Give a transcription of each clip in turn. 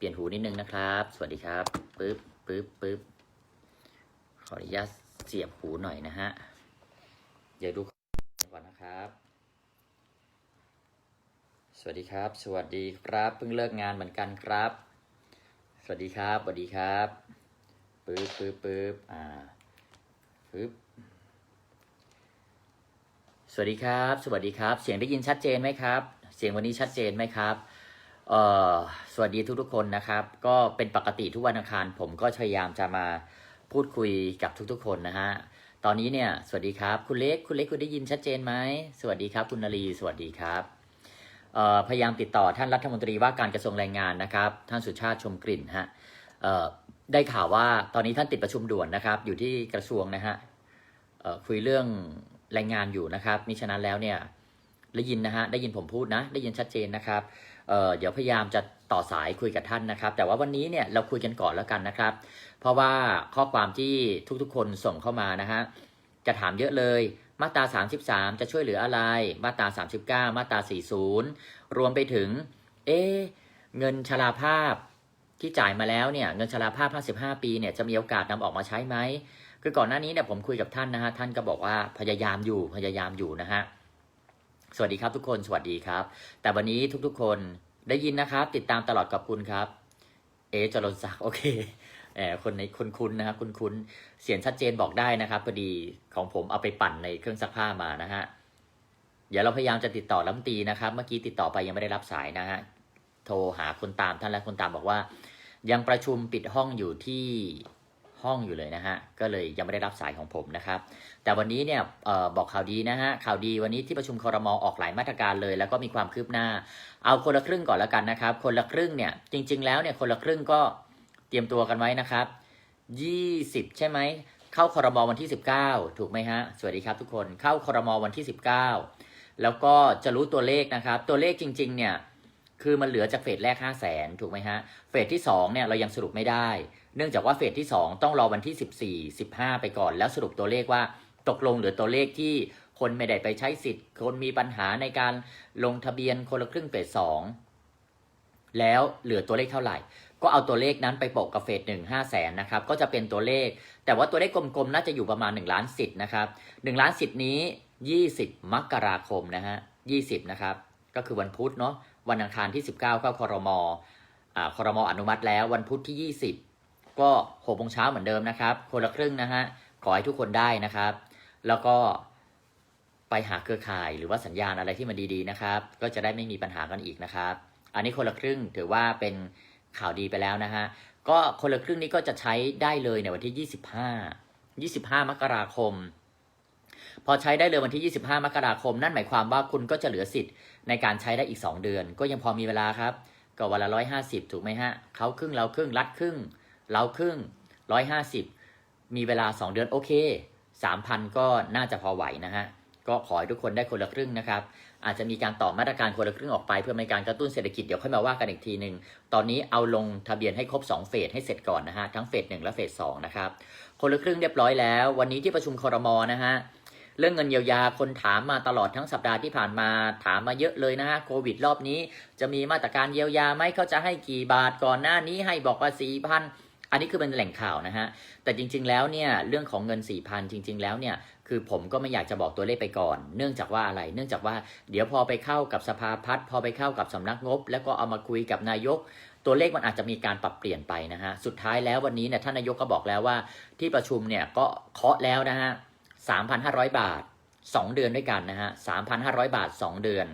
เปลี่ยนหูนิดนึงนะครับ สวัสดีครับปึ๊บปึ๊บปึ๊บขออนุญาตเสียบหูหน่อยนะฮะเดี๋ยวดูก่อนนะครับ สวัสดีครับ สวัสดีครับเพิ่งเลิกงานเหมือนกันครับ สวัสดีครับสวัสดีครับปึ๊บปึ๊บปึ๊บอ่าปึ๊บสวัสดีครับ สวัสดีครับ เสียงได้ยินชัดเจนไหมครับ เสียงวันนี้ชัดเจนไหมครับ เอ่อสวัสดีทุกๆคนนะครับ ก็เป็นปกติทุกวันอังคาร ผมก็พยายามจะมาพูดคุยกับทุกๆคนนะฮะตอนนี้เนี่ยสวัสดีครับคุณเล็กคุณเล็กคุณได้ยินชัดเจนไหมสวัสดีครับคุณนาลีสวัสดีครับพยายามติดต่อท่านรัฐมนตรีว่าการกระทรวงแรงงานนะครับ ท่านสุชาติชมกลิ่นฮะได้ข่าวว่าตอนนี้ท่านติดประชุมด่วนนะครับ อยู่ที่กระทรวงนะฮะคุยเรื่องแรงงานอยู่นะครับมิฉะนั้นแล้วเนี่ยได้ยินนะฮะได้ยินผมพูดนะ ได้ยินชัดเจนนะครับ เเดี๋ยวพยายามจะต่อสายคุยกับท่านนะครับ แต่ว่าวันนี้เนี่ยเราคุยกันก่อนแล้วกันนะครับ เพราะว่าข้อความที่ทุกๆ คนส่งเข้ามานะฮะจะถามเยอะเลยมาตรา 33 จะช่วยเหลืออะไร มาตรา 39 มาตรา 40 รวมไปถึง เอ เงินชราภาพที่จ่ายมาแล้วเนี่ย เงินชราภาพ 55 ปีเนี่ย จะมีโอกาสนำออกมาใช้ไหม คือก่อนหน้านี้เนี่ยผมคุยกับท่านนะฮะ ท่านก็บอกว่าพยายามอยู่ พยายามอยู่นะฮะ สวัสดีครับทุกคนสวัสดีครับ แต่วันนี้ทุกๆคนได้ยินนะครับ ติดตามตลอดขอบคุณครับ เอจรนศักดิ์โอเคแหมคนในคนคุ้นๆนะฮะคุณคุ้นเสียงชัดเจนบอกได้นะครับพอดีของผมเอาไปปั่นในเครื่องซักผ้ามานะฮะเดี๋ยวเราพยายามจะติดต่อรัฐมนตรีนะครับ เมื่อกี้ติดต่อไปยังไม่ได้รับสายนะฮะโทรหาคนตามท่านและคนตามบอกว่า ยังประชุมปิดห้องอยู่ที่ ห้องอยู่เลยนะฮะ ก็เลยยังไม่ได้รับสายของผมนะครับ แต่วันนี้เนี่ยออบอกข่าวดีนะฮะ ข่าวดีวันนี้ที่ประชุมคอรมอออกหลายมาตรการเลย แล้วก็มีความคืบหน้า เอาคนละครึ่งก่อนแล้วกันนะครับ คนละครึ่งเนี่ย จริง ๆ แล้วเนี่ยคนละครึ่งก็เตรียมตัวกันไว้นะครับ 20 ใช่ไหม เข้าคอรมอวันที่ 19 ถูกไหมฮะ สวัสดีครับทุกคน เข้าคอรมอวันที่ 19 แล้วก็จะรู้ตัวเลขนะครับ ตัวเลขจริง ๆ เนี่ย คือมันเหลือจากเฟสแรก 5 0 0แสนถูกไหมฮะ เฟสที่ 2 เนี่ยเรายังสรุปไม่ได้ เนื่องจากว่าเฟสที่ 2 ต้องรอวันที่ 14 15 ไปก่อน แล้วสรุปตัวเลขว่าตกลงเหลือตัวเลขที่คนไม่ได้ไปใช้สิทธิ์ คนมีปัญหาในการลงทะเบียนคนละครึ่งเฟส2แล้วเหลือตัวเลขเท่าไหร่ ก็เอาตัวเลขนั้นไปโปะกับเฟสหนึ่งห้าแสนนะครับ ก็จะเป็นตัวเลข แต่ว่าตัวเลขกลมๆ น่าจะอยู่ประมาณ 1 ล้านสิทธิ์นะครับ1ล้านสิทธิ์นี้ 20 มกราคมนะฮะ20 นะครับ ก็คือวันพุธเนาะ วันอังคารที่ 19 เข้าคอรมอคอรมออนุมัติแล้ววันพุธที่ 20 ก็6โมงเช้าเหมือนเดิมนะครับ คนละครึ่งนะฮะ ขอให้ทุกคนได้นะครับ แล้วก็ไปหาเครือข่ายหรือว่าสัญญาณอะไรที่มันดีๆนะครับ ก็จะได้ไม่มีปัญหากันอีกนะครับ อันนี้คนละครึ่งถือว่าเป็นข่าวดีไปแล้วนะฮะ ก็คนละครึ่งนี้ก็จะใช้ได้เลยในวันที่ 25 25 มกราคม พอใช้ได้เลยวันที่ 25 มกราคม นั่นหมายความว่าคุณก็จะเหลือสิทธิ์ในการใช้ได้อีก 2 เดือน ก็ยังพอมีเวลาครับ ก็วันละ 150 ถูกไหมฮะเขาครึ่งเราครึ่งรัดครึ่ง เราครึ่ง 150 มีเวลา 2 เดือนโอเค 3,000 ก็น่าจะพอไหวนะฮะก็ขอให้ทุกคนได้คนละครึ่งนะครับ อาจจะมีการต่อมาตรการคนละครึ่งออกไป เพื่อในการกระตุ้นเศรษฐกิจเดี๋ยวค่อยมาว่ากันอีกทีหนึ่งตอนนี้เอาลงทะเบียนให้ครบ 2 เฟสให้เสร็จก่อนนะฮะทั้งเฟสหนึ่งและเฟสสองนะครับคนละครึ่งเรียบร้อยแล้ว วันนี้ที่ประชุมคอรมอนะฮะ เรื่องเงินเยียวยาคนถามมาตลอดทั้งสัปดาห์ที่ผ่านมาถามมาเยอะเลยนะฮะโควิดรอบนี้ จะมีมาตรการเยียวยาไหมเขาจะให้กี่บาทก่อนหน้านี้ให้บอกว่าสี่พันอันนี้คือเป็นแหล่งข่าวนะฮะ แต่จริง ๆ แล้วเนี่ยเรื่องของเงิน4ี่พันจริง ๆ แล้วเนี่ยคือผมก็ไม่อยากจะบอกตัวเลขไปก่อน เนื่องจากว่าอะไร เนื่องจากว่าเดี๋ยวพอไปเข้ากับสภาพัฒน์พอไปเข้ากับสำนักงบ แล้วก็เอามาคุยกับนายก ตัวเลขมันอาจจะมีการปรับเปลี่ยนไปนะฮะ สุดท้ายแล้ววันนี้เนี่ยท่านนายกก็บอกแล้วว่าที่ประชุมเนี่ยก็เคาะแล้วนะฮะ 3,500 บาท 2 เดือนด้วยกันนะฮะ3,500 บาท 2 เดือน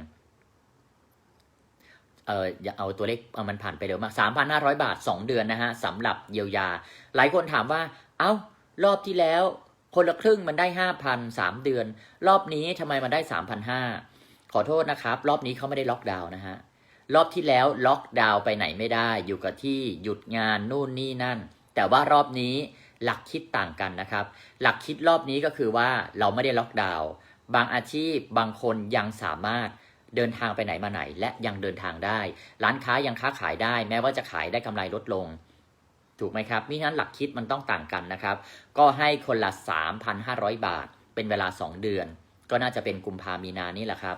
เอออย่าเอาตัวเลขเอามันผ่านไปเร็วมาก3,500 บาท 2 เดือนนะฮะสำหรับเยียวยา หลายคนถามว่า เอ้ารอบที่แล้วคนละครึ่งมันได้ 5,000 3 เดือน รอบนี้ทำไมมันได้ 3,500 ขอโทษนะครับ รอบนี้เขาไม่ได้ล็อกดาวน์นะฮะรอบที่แล้วล็อกดาวน์ไปไหนไม่ได้ อยู่กับที่หยุดงานนู่นนี่นั่น แต่ว่ารอบนี้ หลักคิดต่างกันนะครับ หลักคิดรอบนี้ก็คือว่าเราไม่ได้ล็อกดาวน์บางอาชีพบางคนยังสามารถเดินทางไปไหนมาไหน และยังเดินทางได้ ร้านค้ายังค้าขายได้ แม้ว่าจะขายได้กำไรลดลง ถูกไหมครับมิฉะนั้นหลักคิดมันต้องต่างกันนะครับ ก็ให้คนละ 3,500 บาท เป็นเวลา 2 เดือน ก็น่าจะเป็นกุมภามีนานี่แหละครับ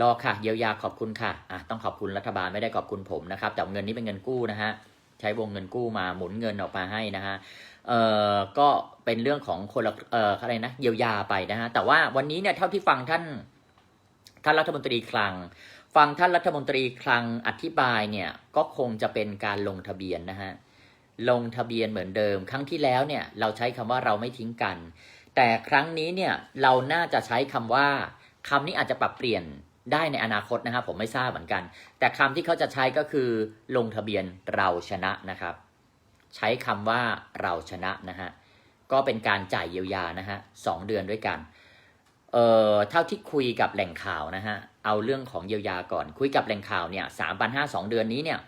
รอค่ะเยียวยาขอบคุณค่ะอะ ต้องขอบคุณรัฐบาลไม่ได้ขอบคุณผมนะครับแต่เงินนี้เป็นเงินกู้นะฮะ ใช้วงเงินกู้มาหมุนเงินออกมาให้นะฮะเอ่อก็เป็นเรื่องของคนละเอ่ออะไรนะเยียวยาไปนะฮะแต่ว่าวันนี้เนี่ยเท่าที่ฟังท่านท่านรัฐมนตรีคลัง ฟังท่านรัฐมนตรีคลังอธิบายเนี่ยก็คงจะเป็นการลงทะเบียนนะฮะลงทะเบียนเหมือนเดิม ครั้งที่แล้วเนี่ยเราใช้คำว่าเราไม่ทิ้งกัน แต่ครั้งนี้เนี่ยเราน่าจะใช้คำว่าคำนี้อาจจะปรับเปลี่ยน ได้ในอนาคตนะครับ ผมไม่ทราบเหมือนกัน แต่คำที่เขาจะใช้ก็คือ ลงทะเบียนเราชนะนะครับ ใช้คำว่าเราชนะนะฮะก็เป็นการจ่ายเยียวยานะฮะสองเดือนด้วยกันเอ่อเท่าที่คุยกับแหล่งข่าวนะฮะเอาเรื่องของเยียวยาก่อน คุยกับแหล่งข่าวเนี่ยสามพันห้าสองเดือนนี้เนี่ย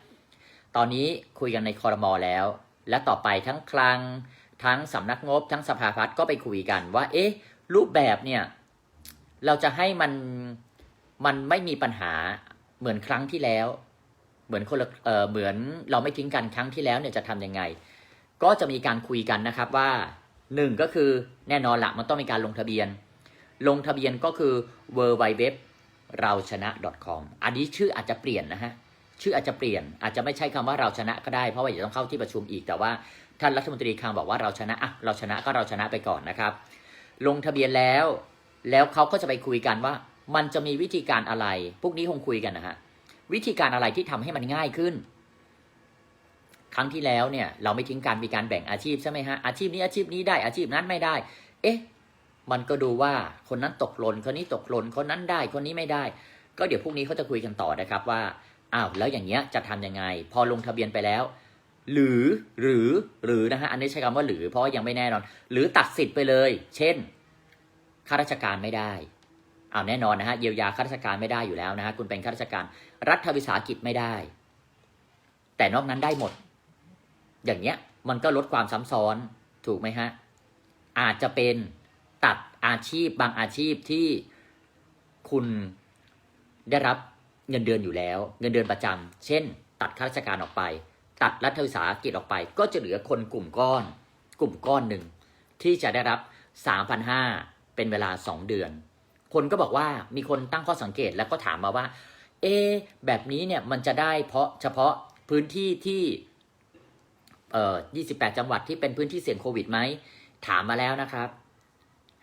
ตอนนี้คุยกันในคอรมอแล้ว และต่อไปทั้งคลังทั้งสำนักงบ ทั้งสภาพัฒน์ก็ไปคุยกันว่า เอ๊ะ รูปแบบเนี่ย เราจะให้มัน มันไม่มีปัญหาเหมือนครั้งที่แล้ว เหมือนคนเออเหมือนเราไม่ทิ้งกันครั้งที่แล้วเนี่ยจะทำยังไง ก็จะมีการคุยกันนะครับว่าหนึ่งก็คือแน่นอนละมันต้องมีการลงทะเบียน ลงทะเบียนก็คือ w w w เราชนะ .com อันนี้ชื่ออาจจะเปลี่ยนนะฮะชื่ออาจจะเปลี่ยน อาจจะไม่ใช่คำว่าเราชนะก็ได้เพราะว่าเดี๋ยวต้องเข้าที่ประชุมอีกแต่ว่าท่านรัฐมนตรีคลังบอกว่าเราชนะอะเราชนะก็เราชนะไปก่อนนะครับ ลงทะเบียนแล้ว แล้วเขาก็จะไปคุยกันว่า มันจะมีวิธีการอะไร พวกนี้คงคุยกันนะฮะ วิธีการอะไรที่ทำให้มันง่ายขึ้น ครั้งที่แล้วเนี่ย เราไม่ทิ้งการมีการแบ่งอาชีพใช่ไหมฮะ อาชีพนี้อาชีพนี้ได้อาชีพนั้นไม่ได้ เอ๊ะ มันก็ดูว่าคนนั้นตกหล่นคนนี้ตกหล่นคนนั้นได้คนนี้ไม่ได้ ก็เดี๋ยวพรุ่งนี้เขาจะคุยกันต่อนะครับว่า อ้าวแล้วอย่างเงี้ยจะทำยังไง พอลงทะเบียนไปแล้ว หรือหรือหรือนะฮะ อันนี้ใช้คำว่าหรือเพราะยังไม่แน่นอน หรือตัดสิทธิ์ไปเลย เช่นข้าราชการไม่ได้ เอาแน่นอนนะฮะเยียวยาข้าราชการไม่ได้อยู่แล้วนะฮะคุณเป็นข้าราชการรัฐวิสาหกิจไม่ได้ แต่นอกนั้นได้หมด อย่างเงี้ยมันก็ลดความซ้ำซ้อนถูกไหมฮะอาจจะเป็นตัดอาชีพบางอาชีพที่คุณได้รับเงินเดือนอยู่แล้ว เงินเดือนประจำเช่น ตัดข้าราชการออกไป ตัดรัฐวิสาหกิจออกไป ก็จะเหลือคนกลุ่มก้อน กลุ่มก้อนหนึ่งที่จะได้รับ 3,500 เป็นเวลา 2 เดือน คนก็บอกว่ามีคนตั้งข้อสังเกตแล้วก็ถามมาว่า เอ แบบนี้เนี่ยมันจะได้เพราะเฉพาะพื้นที่ที่เอ่อ28 จังหวัดที่เป็นพื้นที่เสี่ยงโควิดไหม ถามมาแล้วนะครับ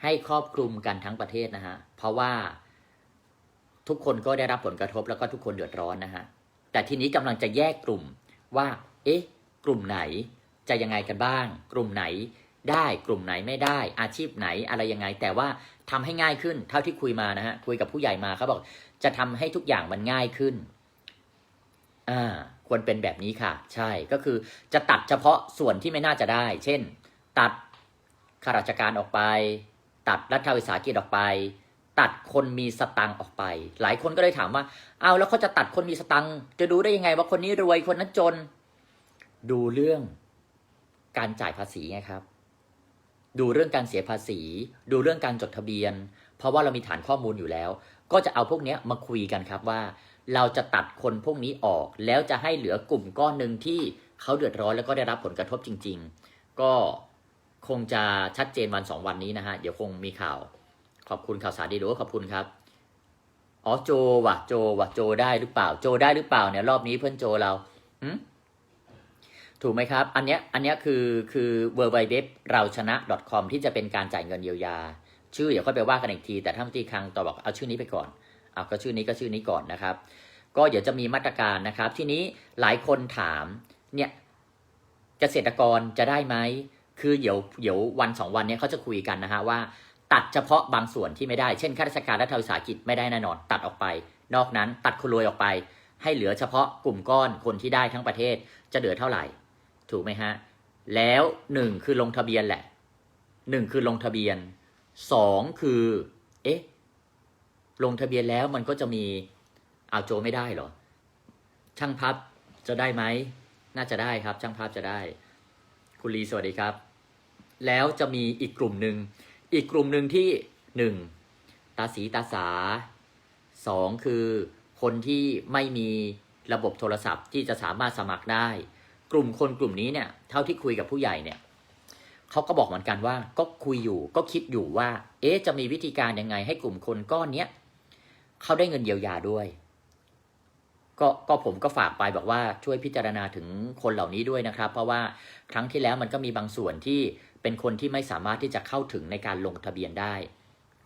ให้ครอบคลุมกันทั้งประเทศนะฮะ เพราะว่าทุกคนก็ได้รับผลกระทบแล้วก็ทุกคนเดือดร้อนนะฮะ แต่ทีนี้กำลังจะแยกกลุ่มว่า เอ๊ะ กลุ่มไหนจะยังไงกันบ้าง กลุ่มไหน ได้กลุ่มไหนไม่ได้อาชีพไหนอะไรยังไง แต่ว่าทำให้ง่ายขึ้น เท่าที่คุยมานะฮะคุยกับผู้ใหญ่มาเขาบอกจะทำให้ทุกอย่างมันง่ายขึ้นอ่าควรเป็นแบบนี้ค่ะ ใช่ก็คือจะตัดเฉพาะส่วนที่ไม่น่าจะได้ เช่น ตัดข้าราชการออกไป ตัดรัฐวิสาหกิจออกไป ตัดคนมีสตังค์ออกไป หลายคนก็เลยถามว่าเอาแล้วเขาจะตัดคนมีสตังค์จะดูได้ยังไง ว่าคนนี้รวยคนนั้นจน ดูเรื่องการจ่ายภาษีไงครับ ดูเรื่องการเสียภาษี ดูเรื่องการจดทะเบียน เพราะว่าเรามีฐานข้อมูลอยู่แล้ว ก็จะเอาพวกนี้มาคุยกันครับว่า เราจะตัดคนพวกนี้ออก แล้วจะให้เหลือกลุ่มก้อนหนึ่งที่เขาเดือดร้อนแล้วก็ได้รับผลกระทบจริง ๆ ก็คงจะชัดเจนวันสองวันนี้นะฮะ เดี๋ยวคงมีข่าว ขอบคุณข่าวสารดีดูขอบคุณครับ อ๋อโจว่ะโจว่ะโจได้หรือเปล่า โจได้หรือเปล่าเนี่ยรอบนี้เพื่อนโจเราหึ ถูกไหมครับ อันเนี้ยอันเนี้ยคือคือ w w w เราชนะ .com ที่จะเป็นการจ่ายเงินเยียวยา ชื่อเดี๋ยวค่อยไปว่ากันอีกที แต่ถ้าที่คลังต่อบอกเอาชื่อนี้ไปก่อนเอาก็ชื่อนี้ก็ชื่อนี้ก่อนนะครับ ก็เดี๋ยวจะมีมาตรการนะครับ ทีนี้หลายคนถามเนี่ยเกษตรกรจะได้ไหมคือเดี๋ยวเดี๋ยววันสองวันเนี้ยเขาจะคุยกันนะฮะว่า ตัดเฉพาะบางส่วนที่ไม่ได้เช่นข้าราชการรัฐวิสาหกิจไม่ได้แน่นอน ตัดออกไป นอกนั้นตัดคนรวยออกไป ให้เหลือเฉพาะกลุ่มก้อนคนที่ได้ทั้งประเทศจะเหลือเท่าไหร่ ถูกไหมฮะ แล้วหนึ่งคือลงทะเบียนแหละหนึ่งคือลงทะเบียนสองคือเอ๊ะลงทะเบียนแล้วมันก็จะมีเอาโจไม่ได้เหรอ ช่างภาพจะได้ไหมน่าจะได้ครับ ช่างภาพจะได้ คุณลีสวัสดีครับ แล้วจะมีอีกกลุ่มหนึ่งอีกกลุ่มหนึ่งที่หนึ่งตาสีตาสาสองคือคนที่ไม่มีระบบโทรศัพท์ที่จะสามารถสมัครได้ กลุ่มคนกลุ่มนี้เนี่ย เท่าที่คุยกับผู้ใหญ่เนี่ยเขาก็บอกเหมือนกันว่า ก็คุยอยู่ก็คิดอยู่ว่า เอ๊ะจะมีวิธีการยังไงให้กลุ่มคนก้อนเนี้ยเขาได้เงินเยียวยาด้วย ก็ก็ผมก็ฝากไปบอกว่าช่วยพิจารณาถึงคนเหล่านี้ด้วยนะครับ เพราะว่าครั้งที่แล้วมันก็มีบางส่วนที่เป็นคนที่ไม่สามารถที่จะเข้าถึงในการลงทะเบียนได้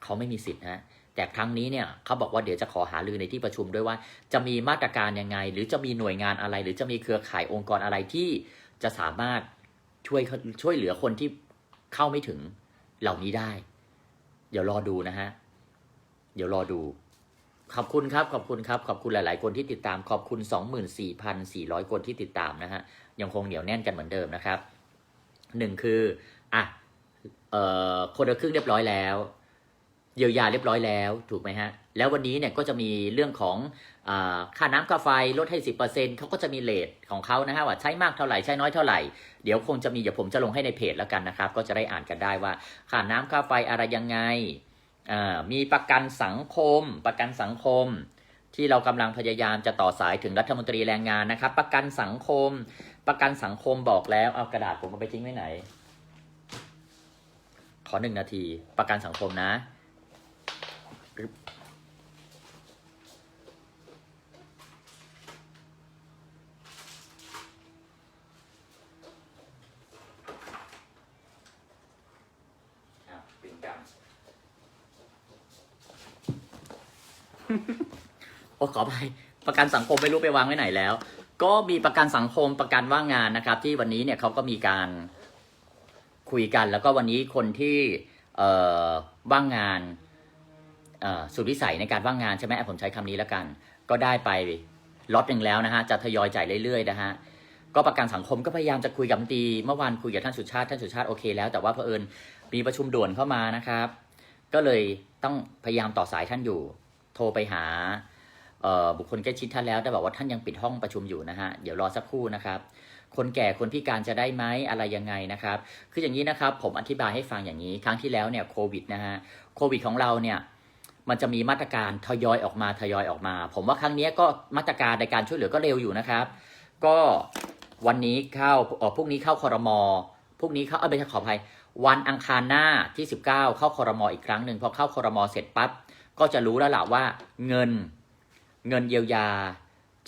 เขาไม่มีสิทธิ์นะ แต่ครั้งนี้เนี่ยเขาบอกว่าเดี๋ยวจะขอหารือในที่ประชุมด้วยว่า จะมีมาตรการยังไง หรือจะมีหน่วยงานอะไร หรือจะมีเครือข่ายองค์กรอะไรที่จะสามารถช่วยช่วยเหลือคนที่เข้าไม่ถึงเหล่านี้ได้ เดี๋ยวรอดูนะฮะ เดี๋ยวรอดู ขอบคุณครับ ขอบคุณครับ ขอบคุณหลาย ๆ คนที่ติดตาม ขอบคุณ 24,400 คนที่ติดตามนะฮะ ยังคงเหนียวแน่นกันเหมือนเดิมนะครับหนึ่งคือ อะ เอ่อ คนละครึ่งเรียบร้อยแล้ว เยียวยาเรียบร้อยแล้วถูกไหมฮะ แล้ววันนี้เนี่ยก็จะมีเรื่องของอค่าน้ำค่าไฟลดให้ 10%เขาก็จะมีเลทของเขานะฮะว่าใช้มากเท่าไหร่ใช้น้อยเท่าไหร่ เดี๋ยวคงจะมีเดี๋ยวผมจะลงให้ในเพจแล้วกันนะครับ ก็จะได้อ่านกันได้ว่าค่าน้ำค่าไฟอะไรยังไง มีประกันสังคม ประกันสังคม ที่เรากำลังพยายามจะต่อสายถึงรัฐมนตรีแรงงานนะครับ ประกันสังคม ประกันสังคมบอกแล้วเอากระดาษผมเอาไปทิ้งไว้ไหน ขอหนึ่งนาที ประกันสังคมนะ อะปิ่นกำโอ้ขออภัยประกันสังคมไม่รู้ไปวางไว้ไหนแล้ว ก็มีประกันสังคมประกันว่างงานนะครับ ที่วันนี้เนี่ยเขาก็มีการคุยกัน แล้วก็วันนี้คนที่เอ่อว่างงานเอ่อ สุดวิสัยในการว่างงานใช่ไหมผมใช้คำนี้แล้วกัน ก็ได้ไปล็อตหนึ่งแล้วนะฮะจะทยอยจ่ายเรื่อยๆนะฮะก็ประกันสังคมก็พยายามจะคุยกับตีเมื่อวานคุยกับท่านสุชาติท่านสุชาติโอเคแล้วแต่ว่าเผอิญมีประชุมด่วนเข้ามานะครับ ก็เลยต้องพยายามต่อสายท่านอยู่ โทรไปหาบุคคลใกล้ชิดท่านแล้วแต่บอกว่าท่านยังปิดห้องประชุมอยู่นะฮะเดี๋ยวรอสักครู่นะครับ คนแก่คนพิการจะได้ไหมอะไรยังไงนะครับ คืออย่างนี้นะครับผมอธิบายให้ฟังอย่างนี้ครั้งที่แล้วเนี่ยโควิดนะฮะโควิดของเราเนี่ย มันจะมีมาตรการทยอยออกมาทยอยออกมา ผมว่าครั้งนี้ก็มาตรการในการช่วยเหลือก็เร็วอยู่นะครับ ก็วันนี้เข้าออพรุ่งนี้เข้าคอรมอพรุ่งนี้เข้าเออไม่ใช่ขออภัย วันอังคารหน้าที่ 19 เข้าคอรมออีกครั้งหนึ่งพอเข้าคอรมอเสร็จปั๊บก็จะรู้แล้วล่ะว่าเงินเงินเยียวยา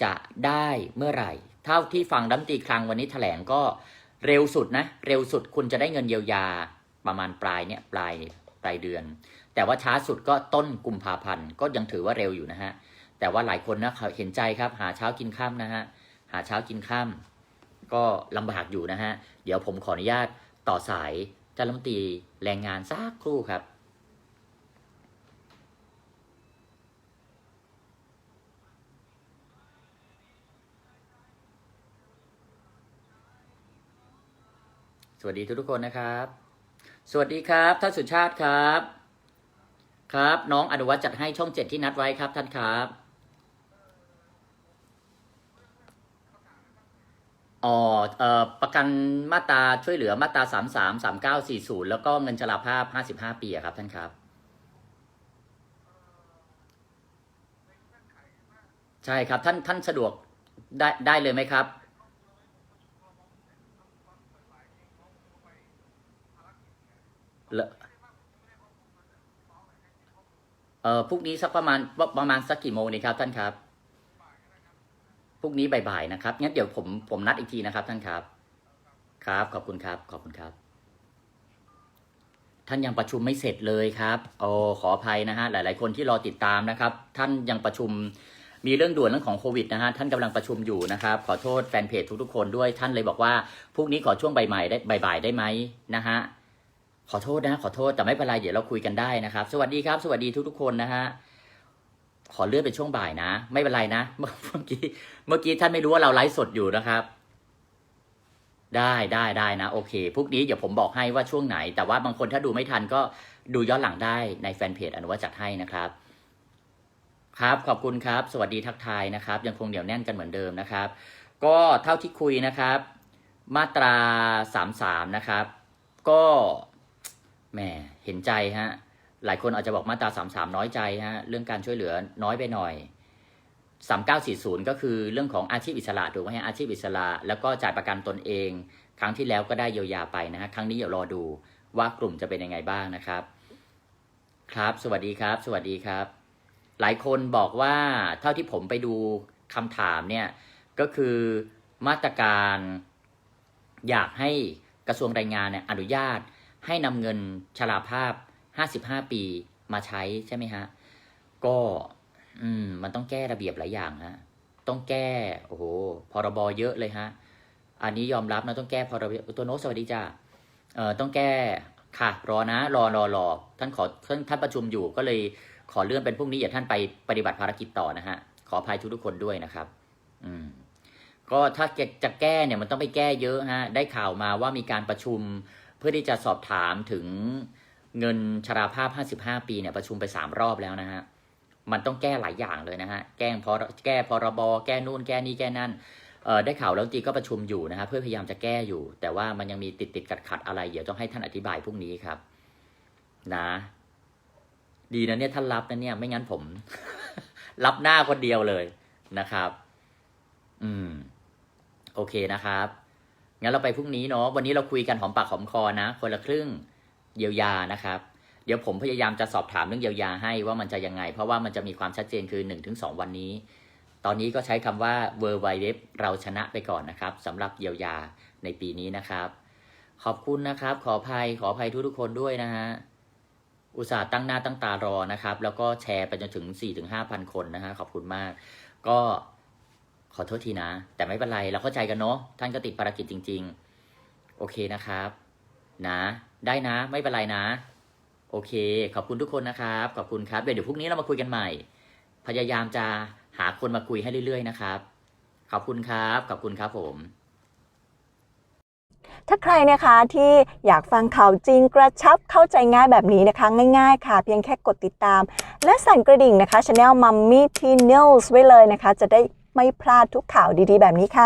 จะได้เมื่อไหร่ เท่าที่ฟังรัมตีคลังวันนี้แถลงก็เร็วสุดนะ เร็วสุดคุณจะได้เงินเยียวยาประมาณปลายเนี่ยปลาย ลายเดือน แต่ว่าช้าสุดก็ต้นกุมภาพันธ์ก็ยังถือว่าเร็วอยู่นะฮะ แต่ว่าหลายคนนะเห็นใจครับ หาเช้ากินข้ามนะฮะ หาเช้ากินข้ามก็ลำบากอยู่นะฮะ เดี๋ยวผมขออนุญาตต่อสายท่านรัฐมนตรีแรงงานสักครู่ครับสวัสดีทุกๆคนนะครับ สวัสดีครับท่านสุชาติครับ ครับ น้องอนุวัฒน์จัดให้ช่องเจ็ดที่นัดไว้ครับท่านครับ อ๋อเอ่อประกันมาตราช่วยเหลือมาตราสามสามสามเก้าสี่ศูนย์แล้วก็เงินชราภาพห้าสิบห้าปีอะครับท่านครับ ใช่ครับท่านท่านสะดวกได้ได้เลยไหมครับ เลอะเอ่อพรุ่งนี้สักประมาณประมาณสักกี่โมงนี่ครับ ท่านครับพรุ่งนี้บ่ายๆนะครับงั้นเดี๋ยวผมผมนัดอีกทีนะครับ ท่านครับ ครับ ขอบคุณครับ ขอบคุณครับ ท่านยังประชุมไม่เสร็จเลยครับโอ้ขออภัยนะฮะหลาย ๆ คนที่รอติดตามนะครับ ท่านยังประชุมมีเรื่องด่วนเรื่องของโควิดนะฮะท่านกำลังประชุมอยู่นะครับ ขอโทษแฟนเพจทุกๆคนด้วยท่านเลยบอกว่าพรุ่งนี้ขอช่วงบ่ายๆได้บ่ายๆได้ไหมนะฮะ ขอโทษนะขอโทษแต่ไม่เป็นไรเดี๋ยวเราคุยกันได้นะครับ สวัสดีครับ สวัสดีทุกๆคนนะฮะขอเลื่อนเป็นช่วงบ่ายนะ ไม่เป็นไรนะ เมื่อกี้เมื่อกี้ท่านไม่รู้ว่าเราไลฟ์สดอยู่นะครับ ได้ได้ได้นะ โอเคพวกนี้เดี๋ยวผมบอกให้ว่าช่วงไหน แต่ว่าบางคนถ้าดูไม่ทันก็ดูย้อนหลังได้ในแฟนเพจอนุวัฒน์จัดให้นะครับ ครับขอบคุณครับ สวัสดีทักทายนะครับ ยังคงเหนียวแน่นกันเหมือนเดิมนะครับ ก็เท่าที่คุยนะครับ มาตรา 33 นะครับ ก็ แหมเห็นใจฮะ หลายคนอาจจะบอกมาตรา33น้อยใจฮะ เรื่องการช่วยเหลือน้อยไปหน่อย3940ก็คือเรื่องของอาชีพอิสระถูกไหมฮะอาชีพอิสระ แล้วก็จ่ายประกันตนเอง ครั้งที่แล้วก็ได้เยียวยาไปนะฮะครั้งนี้เดี๋ยวรอดูว่ากลุ่มจะเป็นยังไงบ้างนะครับ ครับ สวัสดีครับ สวัสดีครับ หลายคนบอกว่าเท่าที่ผมไปดูคำถามเนี่ยก็คือมาตรการอยากให้กระทรวงแรงงานเนี่ยอนุญาต ให้นำเงินชราภาพ 55 ปีมาใช้ใช่ไหมฮะ ก็อืมมันต้องแก้ระเบียบหลายอย่างฮะ ต้องแก้ โอ้โห พรบเยอะเลยฮะ อันนี้ยอมรับนะต้องแก้พรบตัวโน้ตสวัสดีจ้าเอ่อต้องแก้ค่ะ รอนะ รอรอรอท่านขอท่านท่านประชุมอยู่ก็เลยขอเลื่อนเป็นพรุ่งนี้อย่าท่านไปปฏิบัติภารกิจต่อนะฮะ ขออภัยทุกทุกคนด้วยนะครับ อืมก็ถ้าจะแก้เนี่ยมันต้องไปแก้เยอะฮะ ได้ข่าวมาว่ามีการประชุม เพื่อที่จะสอบถามถึงเงินชราภาพ 55 ปีเนี่ยประชุมไป 3 รอบแล้วนะฮะ มันต้องแก้หลายอย่างเลยนะฮะ แก้พอแก้พรบ แก้นู่นแก้นี่แก้นั่นได้ข่าวแล้วจีก็ประชุมอยู่นะฮะเพื่อพยายามจะแก้อยู่ แต่ว่ามันยังมีติดติดขัดขัดอะไร เดี๋ยวต้องให้ท่านอธิบายพรุ่งนี้ครับ นะ ดีนะเนี่ยท่านรับนะเนี่ย ไม่งั้นผม รับหน้าคนเดียวเลยนะครับ อืม โอเคนะครับ งั้นเราไปพรุ่งนี้เนาะวันนี้เราคุยกันหอมปากหอมคอนะ คนละครึ่งเยียวยานะครับ เดี๋ยวผมพยายามจะสอบถามเรื่องเยียวยาให้ว่ามันจะยังไง เพราะว่ามันจะมีความชัดเจนคือ 1-2 วันนี้ ตอนนี้ก็ใช้คำว่า w w w เราชนะไปก่อนนะครับสำหรับเยียวยาในปีนี้นะครับ ขอบคุณนะครับ ขออภัยขออภัยทุกทุกๆคนด้วยนะฮะอุตส่าห์ตั้งหน้าตั้งตารอนะครับ แล้วก็แชร์ไปจนถึง4-5,000คนนะฮะขอบคุณมาก ก็ ขอโทษทีนะ แต่ไม่เป็นไรเราเข้าใจกันเนาะท่านก็ติดภารกิจจริง ๆ โอเคนะครับ นะ ได้นะ ไม่เป็นไรนะ โอเค ขอบคุณทุกคนนะครับ ขอบคุณครับ เดี๋ยวพรุ่งนี้เรามาคุยกันใหม่ พยายามจะหาคนมาคุยให้เรื่อยๆนะครับ ขอบคุณครับ ขอบคุณครับผมถ้าใครนะคะที่อยากฟังข่าวจริงกระชับเข้าใจง่ายแบบนี้นะคะง่ายๆ ค่ะ เพียงแค่กดติดตาม และสั่นกระดิ่งนะคะช anel Mummy T News ไว้เลยนะคะ จะได้ ไม่พลาดทุกข่าวดีๆ แบบนี้ค่ะ